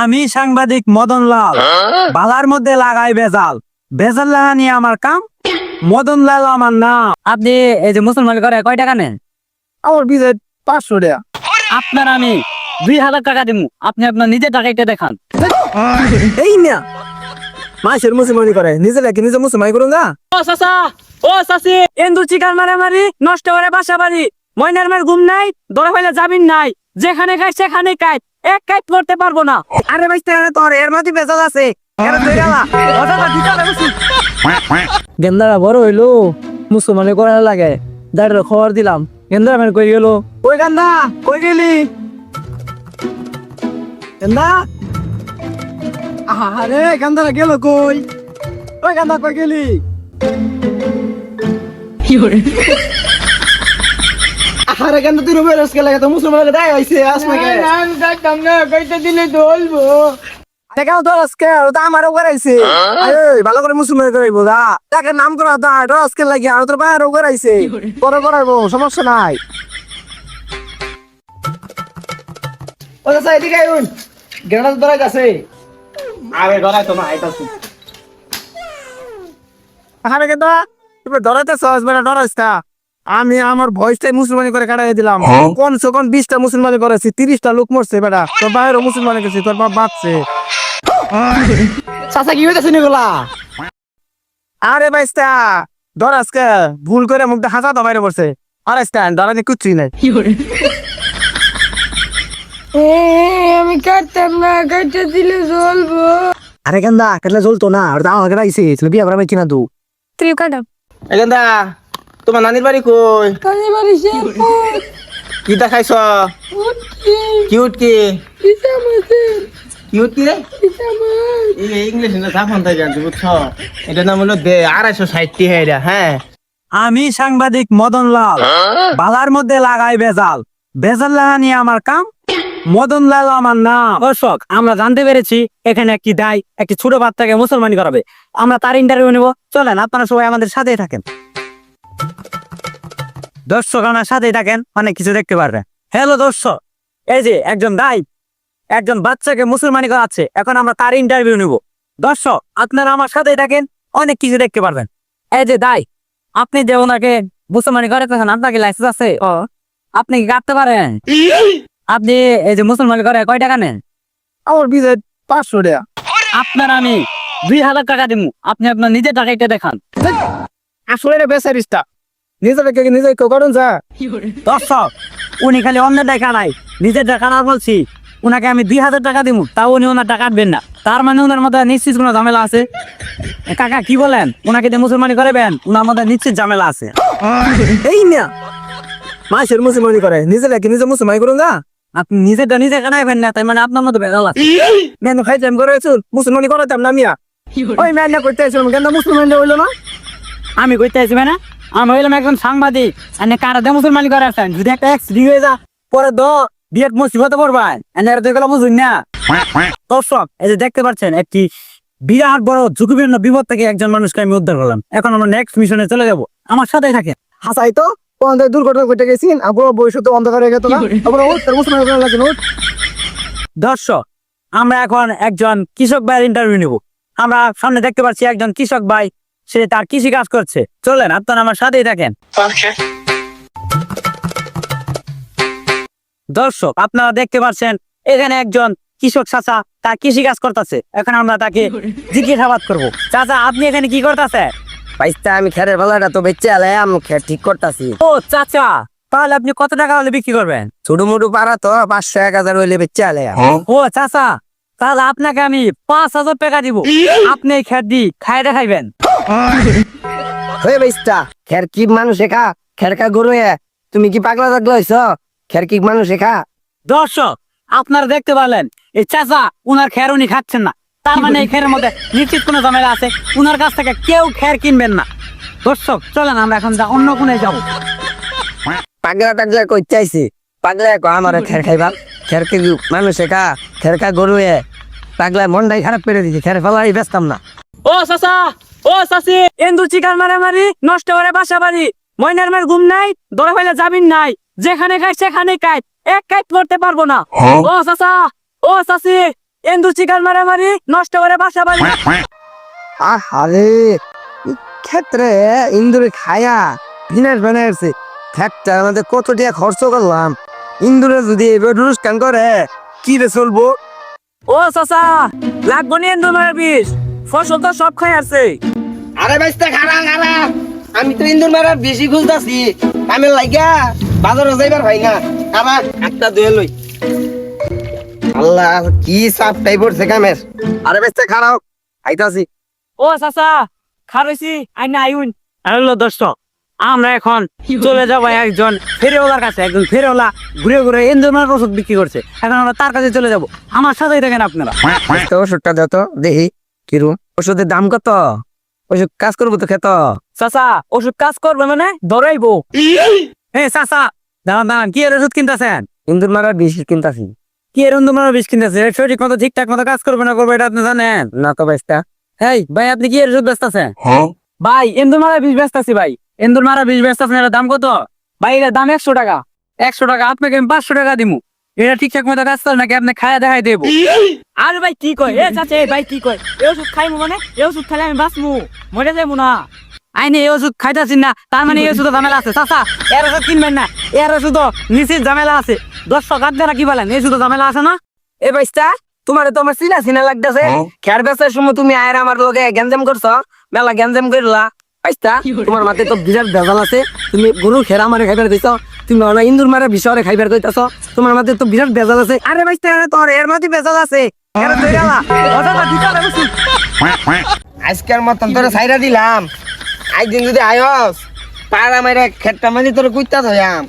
আমি সাংবাদিক মদন লাল বালার মধ্যে লাগাই বেজাল। বেজাল লাগা নিয়ে আমার কাম? মদন লাল আমার নাম। আপনি এই যে মুসলমান করে কয় টাকা নেন? আমার বিজয় পাঁচশো টাকা। আপনার আমি দুই হাজার টাকা দিব আপনি আপনার নিজের টাকাইতে দেখান। এই না মাসের মুসলমানি করে। নিজে লাগে নিজে মুসলমানি করুন না? ও চাচা ও চাচি। এন্দু চিকার মারে মারি নষ্ট করে বাসা বাড়ি ময়নার মার ঘুম নাই দরে ফেলে যাবিন নাই। যেখানে খাই সেখানে কাই এক কাইট করতে পারব না। আরে ভাই তোর এর মধ্যে বেজাল আছে। গেন্দারা বড় হইল মুসলমানি করার লাগে। দাঁড়িয়ে খবর দিলাম। গেন্দারা মেরে কই গেল? কই গান্দা? কই গেলি? গেন্দা? আরে গান্দারা গেল কই? ওই গান্দা কই গেলি? আরে গান্দা তুই রুমে রসকে লাগে? তো মুসলমান দেয় হইছে আসমাকে টাকাও তো আজকে? ওটা আমারও করাইছে আরে ভালো করে মুসলমান করাইবো দা তাকে নাম করা দা এটা আজকে লাগি আর তোর বাইরেও করাইছে পরে করাইবো সমস্যা নাই। ও দাদা এদিকে আইন গ্রেনার ধরাই আছে আরে ধরাই তো না আইতাছি আরে কেন তুমি তা। আমি আমার ভয়েসটাই মুসলমানি করে কাটাই দিলাম। কোন কোন বিশটা মুসলমানি করেছি তিরিশটা লোক মরছে বেটা। তোর বাইরেও মুসলমানি গেছি তোর বাপ বাঁচছে। চাচা কি হইতেছে নিগুলা আরে বাইস্তা ধর আজকে ভুল করে মুখটা হাসা তো বাইরে পড়ছে। আরে স্ট্যান্ড ধরানি কুচ্ছি নাই। আমি কাটতাম না কাটতে দিলে জ্বলবো। আরে কেন্দা কাটলে জ্বলতো না আর দাও আগে রাইছে তুমি বিয়া করা পাইছি না তুই কাটাম এখানটা তোমার নানির বাড়ি কই? কাজে বাড়ি শ্যাম্পু কি দেখাইছ? উঠকি কিউট কি কিউট রে? ইংলিশ না জাপান থেকে আনছি বুঝছ? এটা নাম হলো দে আড়াইশো ষাটটি হ্যাঁ এটা হ্যাঁ। আমি সাংবাদিক মদন লাল বালার মধ্যে লাগাই বেজাল বেজাল লাগা নিয়ে আমার কাম। মদন লাল আমার নাম। দর্শক আমরা জানতে পেরেছি এখানে একটি দায় একটি ছোট বাচ্চাকে মুসলমানি করাবে। আমরা তার ইন্টারভিউ নেব। চলেন আপনারা সবাই আমাদের সাথেই থাকেন। দর্শক আমার সাথেই থাকেন অনেক কিছু দেখতে পারবেন হ্যালো দর্শক এই যে একজন দাই একজন বাচ্চাকে মুসলমানি করাচ্ছে এখন আমরা তার ইন্টারভিউ নিব। দর্শক আপনারা আমার সাথেই থাকেন অনেক কিছু দেখতে পারবেন। এই যে দাই আপনি যে ওনাকে মুসলমানি করেছেন আপনাকে লাইসেন্স আছে? ও। আপনি কি কাটতে পারেন? আপনি এই যে মুসলমানি করে কয় টাকা নেন? আমার বিজয় পাঁচশো টাকা। আপনার আমি দুই হাজার টাকা দিব আপনি আপনার নিজের টাকাইতে দেখান। আসলে এটা বেসারিসটা নিজের কে নিজে করুন যা। দর্শক উনি খালি অন্যের টাকা নাই নিজের টাকা না বলছি। উনাকে আমি দুই হাজার টাকা দিব তাও উনি ওনার টাকা কাটবেন না। তার মানে ওনার মধ্যে নিশ্চিত কোনো ঝামেলা আছে? কাকা কি বলেন? ওনাকে দিয়ে মুসলমানি করবেন? ওনার মধ্যে নিশ্চিত ঝামেলা আছে। এই মিয়া মাসের মুসলমানি করে নিজে লাগে নিজে মুসলমানি করুন যা। আপনি নিজেরটা নিজে কাটাইবেন না তাই মানে আপনার মধ্যে বেজাল আছে। মেন খাইতাম করে মুসলমানি করাতাম না মিয়া। ওই মেন না করতে আসলাম কেন? মুসলমান হইল না? আমি কইতে আছি মানে? আমি হইলাম একজন সাংবাদিক এনে কারা দিয়ে মুসলমানি করে আসেন যদি একটা অ্যাক্সিডেন্ট হয়ে যা পরে দ বিয়ের মুসিবতে পড়বেন। এনে তো এগুলো বুঝুন না। দর্শক এই যে দেখতে পাচ্ছেন একটি বিরাট বড় ঝুঁকিপূর্ণ বিপদ থেকে একজন মানুষকে আমি উদ্ধার করলাম। এখন আমরা নেক্সট মিশনে চলে যাব। আমার সাথেই থাকে হাসাই তো? কোন দুর্ঘটনা ঘটে গেছিন আবার ভবিষ্যতে অন্ধকার হয়ে গেত না? আবার মুসলমান লাগে দর্শক আমরা এখন একজন কৃষক ভাইয়ের ইন্টারভিউ নিব। আমরা সামনে দেখতে পাচ্ছি একজন কৃষক ভাই সে তার কৃষি কাজ করছে। চলেন আপনারা আমার সাথেই থাকেন। দর্শক আপনারা দেখতে পাচ্ছেন এখানে একজন কৃষক চাচা তার কৃষি কাজ করতেছে। এখন আমরা তাকে জিজ্ঞাসাবাদ করব। চাচা আপনি এখানে কি করতেছে পাইস্তা আমি খেরের বেলাটা তো বেচে আলাম খের ঠিক করতাছি। ও চাচা তাহলে আপনি কত টাকা হলে বিক্রি করবেন? ছোট মোটো পারা তো পাঁচশো এক হাজার হইলে বেচে আলাম। ও চাচা তাহলে আপনাকে আমি পাঁচ হাজার টাকা দিব। আপনি এই খেত দি খাই দেখাইবেন। হয়ে পাইস্তা খের কি মানুষ খা খের খা গরু তুমি কি পাগলা টাগলা হইছ? খের কি মানুষ খা দর্শক আপনারা দেখতে পারলেন এই চাচা উনার খের উনি খাচ্ছেন না। তার মানে এই খেরের মধ্যে নিশ্চিত কোনো ঝামেলা আছে উনার কাছ থেকে কেউ খের কিনবেন না। দর্শক চলেন আমরা এখন যা অন্য কোনে যাব। পাগলা টাগলা কই চাইছি পাগলা কো আমার খের খাইবা। খের কি মানুষ খা খের খা গরু পাগলা মনটাই খারাপ করে দিছি খের ফেলাই বেচতাম না। ও চাচা ও চাচি এন্দু চিকার মারে মারি নষ্ট করে বাসা বাড়ি। ময়নার মার ঘুম নাই দরে ফেলে যাবিন নাই। যেখানে খাই সেখানে কাইট এক কাইট করতে পারব না। ও চাচা ও চাচি এন্দু চিকার মারামারি নষ্ট করে বাসা বাড়ি। আরে ক্ষেত্রে ইন্দুরে খায়া দিনের বানাইছে ফ্যাক্টর আমাদের কত টাকা খরচ করলাম। ইন্দুরে যদি এবার অনুষ্ঠান করে কি রে চলবো? ও চাচা লাগবো নি মারার বিষ। ফসল তো সব খাই আছে আরে বাইস্তা খারা খারা আমি তো ইন্দুর মারার বেশি খুঁজতাছি। বাজারে যাইবার ভাই না। খারা একটা দুয়ে লই। আল্লাহ কি চাপ টাই পড়ছে কামের। আরে বেস্তে খারাপ আইতাছি। ও চাচা খারইছি আই না আইউন। হ্যালো দর্শক আমরা এখন চলে যাব একজন ফেরেওয়ালার কাছে একজন ফেরেওয়ালা ঘুরে ঘুরে এন্দুমার ওষুধ বিক্রি করছে। এখন আমরা তার কাছে চলে যাব। আমার সাথেই থাকেন আপনারা। ওষুধটা দাও তো দেখি কিরু ওষুধের দাম কত? ওষুধ কাজ করব তো খেত। চাচা ওষুধ কাজ করবে মানে? ধরাইবো। হ্যাঁ চাচা। দাঁড়ান দাঁড়ান কি এর ওষুধ কিনতেছেন? ইন্দুর মারার বিষ কিনতাছি। কি এর এন্দুমার বিষ কিনতেছে? সঠিক মতো ঠিকঠাক মতো কাজ করবে না করবে এটা আপনি জানেন? না তো বেস্তা হেই ভাই আপনি কি এর ওষুধ ব্যস্ত আছেন ভাই এন্দুর মারা বিষ ব্যস্ত আছি ভাই। এন্দুর মারা বিষ ব্যস্ত আছেন এটার দাম কত? ভাই এটার দাম একশো টাকা। একশো টাকা আপনাকে আমি পাঁচশো টাকা দিমু। এটা ঠিকঠাক মতো কাজ করে নাকি আপনি খায়া দেখাই দেবো? আরে ভাই কি কয়? এ চাচা এ ভাই কি কয়? এই ওষুধ খাইমু মানে? এই ওষুধ খাইলে আমি বাঁচমু। মরে যাব না। আইনে এই ওষুধ খাইতাছি না। তার মানে এই ওষুধ ঝামেলা আছে। চাচা এর ওষুধ কিনবেন না। এর ওষুধ নিশ্চিত ঝামেলা আছে। দর্শক আপনারা কি বলেন? এই ওষুধ ঝামেলা আছে না? এ বাইস্তা তোমার তো আমার চিনা চিনা লাগতেছে। খেয়ার বেচার সময় তুমি আয়ের আমার লগে গ্যাঞ্জাম করছ। মেলা গ্যাঞ্জাম করলা। বাইস্তা তোমার মাথায় তো বিরাট ভেজাল আছে। তুমি গরু খেরা মারে খাইবার দিছ। তুমি অনা ইন্দুর মারে বিষরে খাইবার কইতাছ? তোমার মাথায় তো বিরাট বেজাল আছে। আরে ভাই তোর এর মাঝে বেজাল আছে। আজকের মতন তোরে সাইরা দিলাম। আজ দিন যদি আয়স, পাড়া মাইরা খেটটা মাঝে তোরে কুইতা ধয়াম